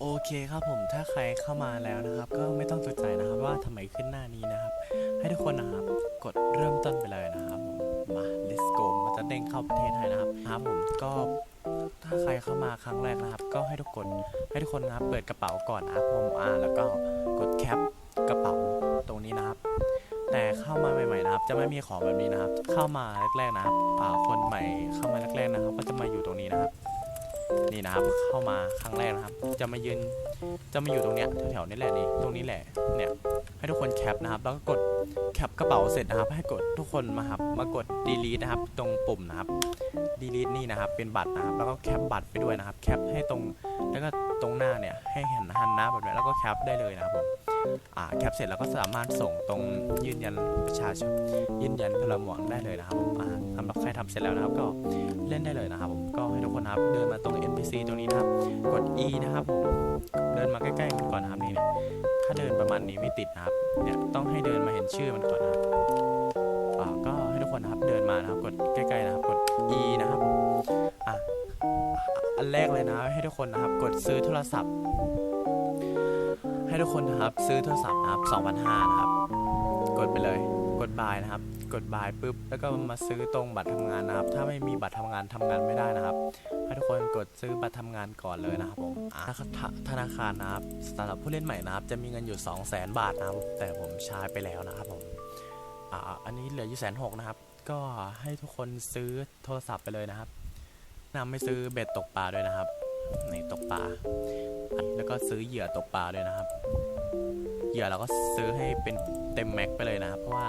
โอเคครับผมถ้าใครเข้ามาแล้วนะครับ ก็ไม่ต้องตกใจนะครับว่าทำไมขึ้นหน้านี้นะครับ ให้ทุกคนนะครับกดเริ่มต้นไปเลยนะครับผมมา let's go มันจะเด้งเข้าประเทศไทยนะครับครับผมก็ถ้าใครเข้ามาครั้งแรกนะครับ ก็ให้ทุกคนให้ทุกคนนะครับเปิดกระเป๋าก่อนนะครับผมอ่าแล้วก็กดแคปกระเป๋าตรงนี้นะครับ แต่เข้ามาใหม่ๆนะครับ จะไม่มีของแบบนี้นะครับ เข้ามาแรกๆนะครับอ่าคนใหม่เข้ามาแรกๆนะครับ ก็จะมาอยู่ตรงนี้นะครับ นี่นะครับ เข้ามาครั้งแรกนะครับ จะมายืนจะมาอยู่ตรงเนี้ยแถวๆนี้แหละนี่ตรงนี้แหละเนี่ยให้ทุกคนแคปนะครับ แล้วก็กดแคปกระเป๋าเสร็จนะครับ ให้กดทุกคนมาครับมากด delete นะครับ ตรงปุ่มนะครับ delete นี่นะครับ เป็นบัตรนะครับ แล้วก็แคปบัตรไปด้วยนะครับ แคปให้ตรงแล้วก็ตรงหน้าเนี่ยให้เห็นหันหน้าแบบนี้แล้วก็แคปได้เลยนะครับผม แคปเสร็จแล้วก็สามารถส่งตรงยืนยันประชาชนยืนยันพลเมืองได้เลยนะครับผมสำหรับใครทำเสร็จแล้วนะครับก็เล่นได้เลยนะครับผมก็ให้ทุกคนครับเดินมาตรง NPC ตรงนี้นะครับ กด E นะครับผมเดินมาใกล้ๆมันก่อนนะครับนี่เนี่ยถ้าเดินประมาณนี้ไม่ติดนะครับเนี่ยต้องให้เดินมาเห็นชื่อมันก่อนนะครับก็ให้ทุกคนนะครับเดินมานะครับกดใกล้ๆนะครับกด E นะครับผมอะอันแรกเลยนะให้ทุกคนนะครับกดซื้อโทรศัพท์ ให้ทุกคนนะครับซื้อโทรศัพท์นะครับ2,500นะครับ กดไปเลย กดบายนะครับ กดบายปุ๊บ แล้วก็มาซื้อตรงบัตรทำงานนะครับ ถ้าไม่มีบัตรทำงานทำงานไม่ได้นะครับ ให้ทุกคนกดซื้อบัตรทำงานก่อนเลยนะครับผมธนาคารนะครับสำหรับผู้เล่นใหม่นะครับ จะมีเงินอยู่ 2 0 0 0 0 0 บาทนะครับ แต่ผมใช้ไปแล้วนะครับผมอ่าอันนี้เหลืออยู่แสนหกนะครับ ก็ให้ทุกคนซื้อโทรศัพท์ไปเลยนะครับนำไม่ซื้อเบ็ดตกปลาด้วยนะครับ ในตกปลาแล้วก็ซื้อเหยื่อตกปลาด้วยนะครับ เหยื่อเราก็ซื้อให้เป็นเต็มแม็กไปเลยนะครับ เพราะว่า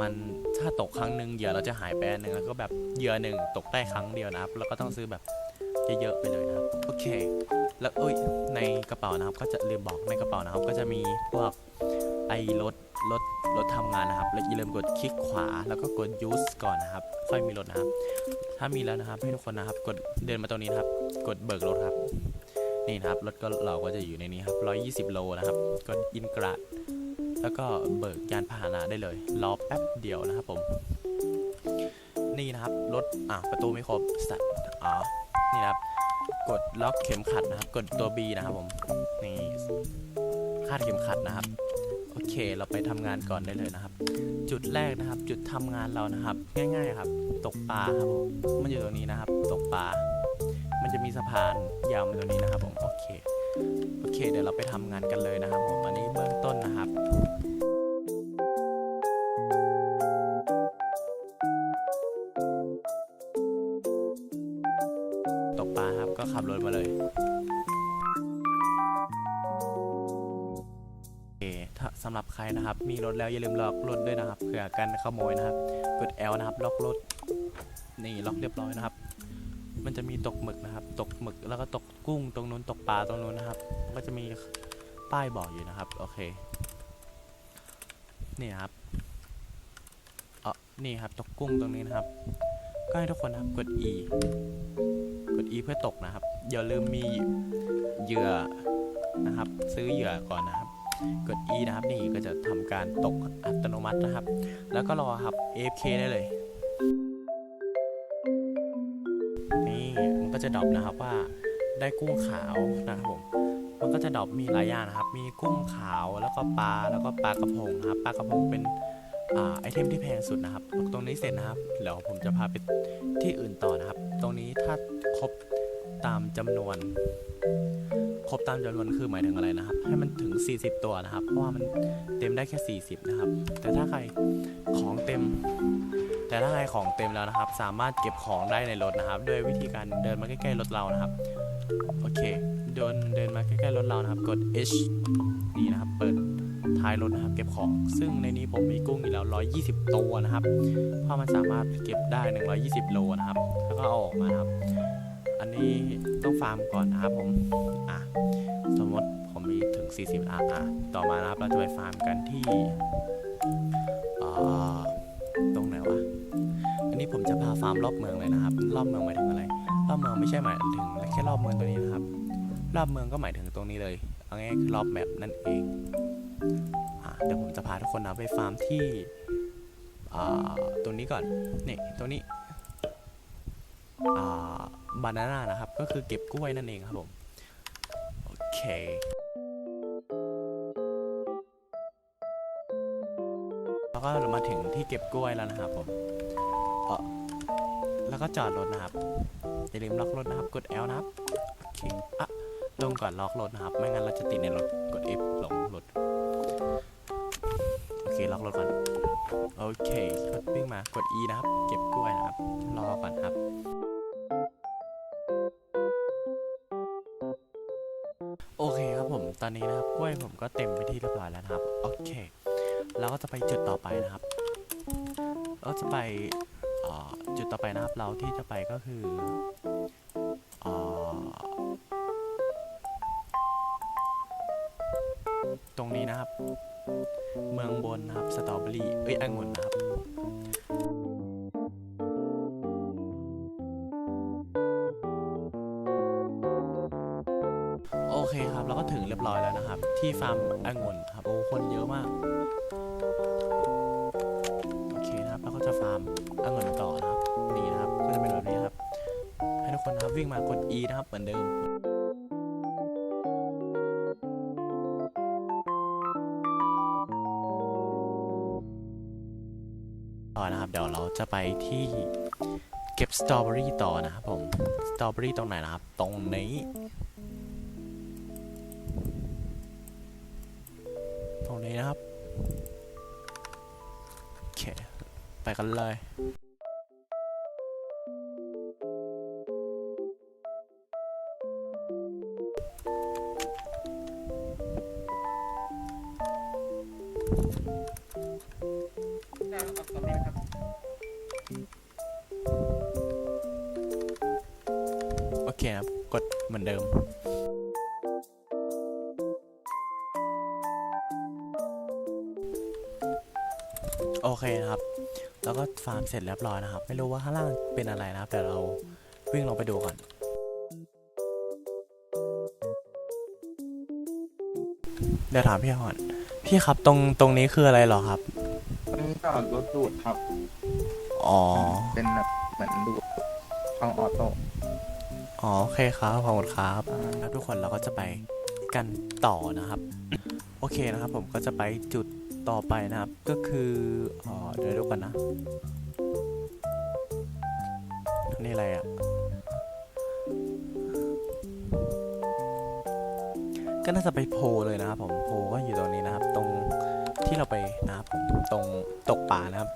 มันถ้าตกครั้งหนึ่งเหยื่อเราจะหายไปอันหนึ่งแล้วก็แบบเหยื่อหนึ่งตกได้ครั้งเดียวนะครับ แล้วก็ต้องซื้อแบบเยอะๆไปเลยนะครับ โอเค แล้วเอ้ยในกระเป๋านะครับ ก็จะลืมบอกในกระเป๋านะครับ ก็จะมีพวกไอ้รถรถรถทำงานนะครับ แล้วอย่าลืมกดคลิกขวาแล้วก็กด use ก่อนนะครับ ค่อยมีรถนะครับ ถ้ามีแล้วนะครับให้ทุกคนนะครับ กดเดินมาตรงนี้นะครับ กดเบิกรถครับ นี่นะครับรถก็เราก็จะอยู่ในนี้ครับ120 โลนะครับ กดอินกราดแล้วก็เบิกยานพาหนะได้เลย รอแป๊บเดียวนะครับผม นี่นะครับรถอะประตูไม่ครบสัตว์อ๋อนี่นะครับ กดล็อกเข็มขัดนะครับ กดตัว B นะครับผมนี่คาดเข็มขัดนะครับโอเค เราไปทำงานก่อนได้เลยนะครับ จุดแรกนะครับ จุดทำงานเรานะครับ ง่าย ๆ ครับ ตกปลาครับผมมันอยู่ตรงนี้นะครับ ตกปลา มันจะมีสะพานยาวมาตรงนี้นะครับผมโอเคโอเค เดี๋ยวเราไปทำงานกันเลยนะครับผมอันนี้เบื้องต้นนะครับตกปลาครับก็ขับรถมาเลยโอเคถ้าสำหรับใครนะครับ มีรถแล้วอย่าลืมล็อกรถด้วยนะครับเผื่อกันขโมยนะครับกด L นะครับล็อกรถนี่ล็อกเรียบร้อยนะครับ มันจะมีตกหมึกนะครับ ตกหมึกแล้วก็ตกกุ้งตรงนู้นตกปลาตรงนู้นนะครับ ก็จะมีป้ายบอกอยู่นะครับ โอเค นี่ครับเออนี่ครับ ตกกุ้งตรงนี้นะครับ ก็ให้ทุกคนนะครับกด E กด E เพื่อตกนะครับ อย่าลืมมีเหยื่อนะครับ ซื้อเหยื่อก่อนนะครับ กด E นะครับ นี่ก็จะทำการตกอัตโนมัตินะครับ แล้วก็รอครับ AFK ได้เลย จะดรอปนะครับว่าได้กุ้งขาวนะครับผมมันก็จะดรอปมีหลายอย่างนะครับ มีกุ้งขาวแล้วก็ปลาแล้วก็ปลากระพงนะครับปลากระพงเป็นอ่าไอเทมที่แพงสุดนะครับ ตรงนี้เสร็จนะครับเดี๋ยวผมจะพาไปที่อื่นต่อนะครับ ตรงนี้ถ้าครบตามจำนวน ครบตามจำนวนคือหมายถึงอะไรนะครับ ให้มันถึง 40 ตัวนะครับ เพราะว่ามันเต็มได้แค่ 40 นะครับ แต่ถ้าใครของเต็ม แต่ถ้าใครของเต็มแล้วนะครับ สามารถเก็บของได้ในรถนะครับ ด้วยวิธีการเดินมาใกล้ๆรถเรานะครับโอเคเดินเดินมาใกล้ๆรถเรานะครับ กด H นี่นะครับ เปิดท้ายรถนะครับ เก็บของ ซึ่งในนี้ผมมีกุ้งอยู่แล้ว 120 ตัวนะครับ เพราะมันสามารถเก็บได้ 120 โลนะครับ แล้วก็เอาออกมานะครับ อันนี้ต้องฟาร์มก่อนนะครับผม อะ สมมติผมมีถึง 40อะอะ ต่อมานะครับ เราจะไปฟาร์มกันที่อ่อ ผมจะพาฟาร์มรอบเมืองเลยนะครับ รอบเมืองหมายถึงอะไร รอบเมืองไม่ใช่หมายถึงแค่รอบเมืองตัวนี้นะครับ รอบเมืองก็หมายถึงตรงนี้เลย เอาง่ายคือรอบแมปนั่นเองอเดี๋ยวผมจะพาทุกคนนะไปฟาร์มที่ตรงนี้ก่อน นี่ตรงนี้บานาน่านะครับ ก็คือเก็บกล้วยนั่นเองครับผม โอเคแล้วก็มาถึงที่เก็บกล้วยแล้วนะครับผม แล้วก็จอดรถนะครับอย่าลืมล็อกรถนะครับ กด L นะครับ โอเค อะ ลงก่อนล็อกรถนะครับ ไม่งั้นเราจะติดในรถ กด F ลงรถ โอเค ล็อกรถก่อน โอเครถวิ่งมา กด E นะครับ เก็บกล้วยนะครับ รอก่อนครับโอเคครับผม ตอนนี้นะครับกล้วยผมก็เต็มไปที่เรียบร้อยแล้วนะครับ โอเค เราก็จะไปจุดต่อไปนะครับ เราจะไป จุดต่อไปนะครับเราที่จะไปก็คืออตรงนี้นะครับ เมืองบนนะครับสตรอเบอรี่เอ้ยองุ่นนะครับโอเคครับเราก็ถึงเรียบร้อยแล้วนะครับ ที่ฟาร์มองุ่นครับโอ้คนเยอะมาการ์มองุ่นต่อนะครับนี่นะครับก็จะเป็นแบบนี้ครับ ให้ทุกคนนะครับวิ่งมากด E นะครับเหมือนเดิมต่อนะครับเดี๋ยวเราจะไปที่เก็บสตรอเบอรี่ต่อนะครับผมสตรอเบอรี่ตรงไหนนะครับ ตรงนี้ตรงนี้นะครับ โอเค ไปกันเลย เหมือนเดิมโอเคนะครับ แล้วก็ฟาร์มเสร็จเรียบร้อยนะครับ ไม่รู้ว่าข้างล่างเป็นอะไรนะครับ แต่เราวิ่งลงไปดูก่อน เดี๋ยวถามพี่ก่อน พี่ครับตรงตรงนี้คืออะไรเหรอครับอันนี้ก็รถดูดครับ อ๋อ เป็นแบบเหมือนดูดช่องออโต้ อ๋อโอเคครับขอบคุณครับครับทุกคนเราก็จะไปกันต่อนะครับ โอเคนะครับผมก็จะไปจุดต่อไปนะครับ ก็คืออ๋อเดี๋ยวดูกันนะนี่อะไรอะก็น่าจะไปโพเลยนะครับผมโพก็อยู่ตรงนี้นะครับ ตรงที่เราไปนะครับผมตรงตกปลานะครับ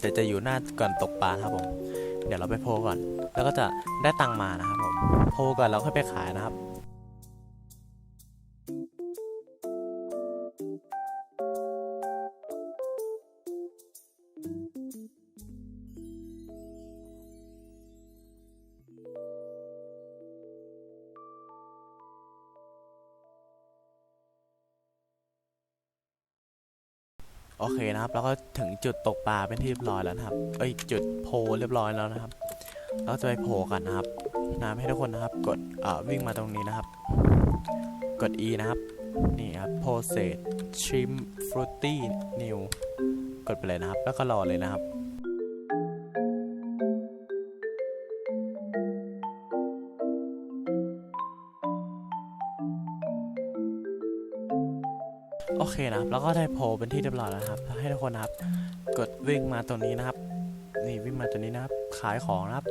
แต่จะอยู่หน้าก่อนตกปลานะครับผม เดี๋ยวเราไปโพลก่อน แล้วก็จะได้ตังมานะครับผม โพลก่อนแล้วค่อยไปขายนะครับ โอเคนะครับ แล้วก็ถึงจุดตกปลาเป็นที่เรียบร้อยแล้วนะครับ เอ้ยจุดโพลเรียบร้อยแล้วนะครับ เราจะไปโผล่กันนะครับน้ำให้ทุกคนนะครับ กดเอ่อวิ่งมาตรงนี้นะครับ กด E นะครับ นี่ครับโพเซตชิมฟรุตตี้นิวกดไปเลยนะครับ แล้วก็รอเลยนะครับ โอเคนะครับ แล้วก็ได้โพลเป็นที่เรียบร้อยแล้วครับ ให้ทุกคนนะครับ กดวิ่งมาตรงนี้นะครับ นี่วิ่งมาตัวนี้นะครับ ขายของนะครับ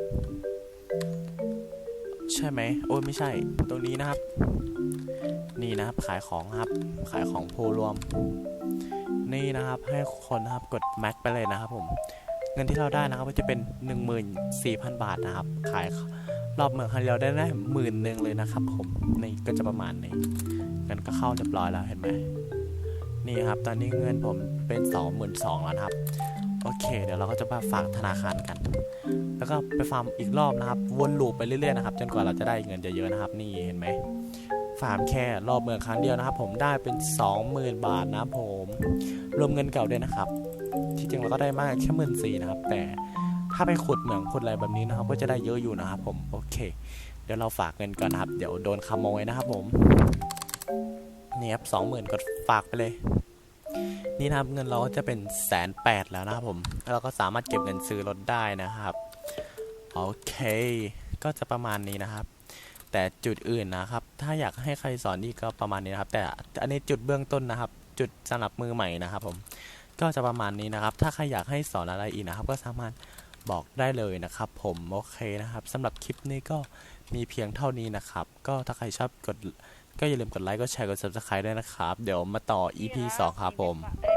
ใช่ไหมโอ้ไม่ใช่ ตรงนี้นะครับ นี่นะครับ ขายของครับ ขายของโพลรวม นี่นะครับ ให้คนนะครับ กดแม็กไปเลยนะครับผม เงินที่เราได้นะครับก็จะเป็น 14,000 บาทนะครับ ขายรอบเมืองครั้งเดียวได้ได้หมื่นหนึ่งเลยนะครับ ผม นี่ก็จะประมาณนี้เงินก็เข้าเรียบร้อยแล้วเห็นไหม นี่ครับ ตอนนี้เงินผมเป็น 22,000แล้วครับ โอเค เดี๋ยวเราก็จะมาฝากธนาคารกัน แล้วก็ไปฟาร์มอีกรอบนะครับ วนลูปไปเรื่อยๆนะครับ จนกว่าเราจะได้เงินเยอะๆนะครับ นี่เห็นไหมฟาร์มแค่รอบเมืองครั้งเดียวนะครับ ผมได้เป็น 20,000 บาทนะผม รวมเงินเก่าด้วยนะครับ ที่จริงเราก็ได้มากแค่หมื่นสี่นะครับ แต่ถ้าไปขุดเหมืองขุดอะไรแบบนี้นะครับ ก็จะได้เยอะอยู่นะครับ ผม โอเค เดี๋ยวเราฝากเงินก่อนนะครับ เดี๋ยวโดนขโมยนะครับผม นี่ครับสองหมื่นกดฝากไปเลย นี่นะครับเงินเราก็จะเป็นแสนแปดแล้วนะครับผมแล้วเราก็สามารถเก็บเงินซื้อรถได้นะครับ โอเค ก็จะประมาณนี้นะครับ แต่จุดอื่นนะครับ ถ้าอยากให้ใครสอนอีกก็ประมาณนี้นะครับ แต่อันนี้จุดเบื้องต้นนะครับ จุดสำหรับมือใหม่นะครับผมก็จะประมาณนี้นะครับ ถ้าใครอยากให้สอนอะไรอีกนะครับ ก็สามารถบอกได้เลยนะครับ ผมโอเคนะครับสำหรับคลิปนี้ก็มีเพียงเท่านี้นะครับ ก็ถ้าใครชอบกด ก็อย่าลืมกดไลค์กดแชร์กด subscribe ด้วยนะครับ เดี๋ยวมาต่อ EP 2 ครับผมเอ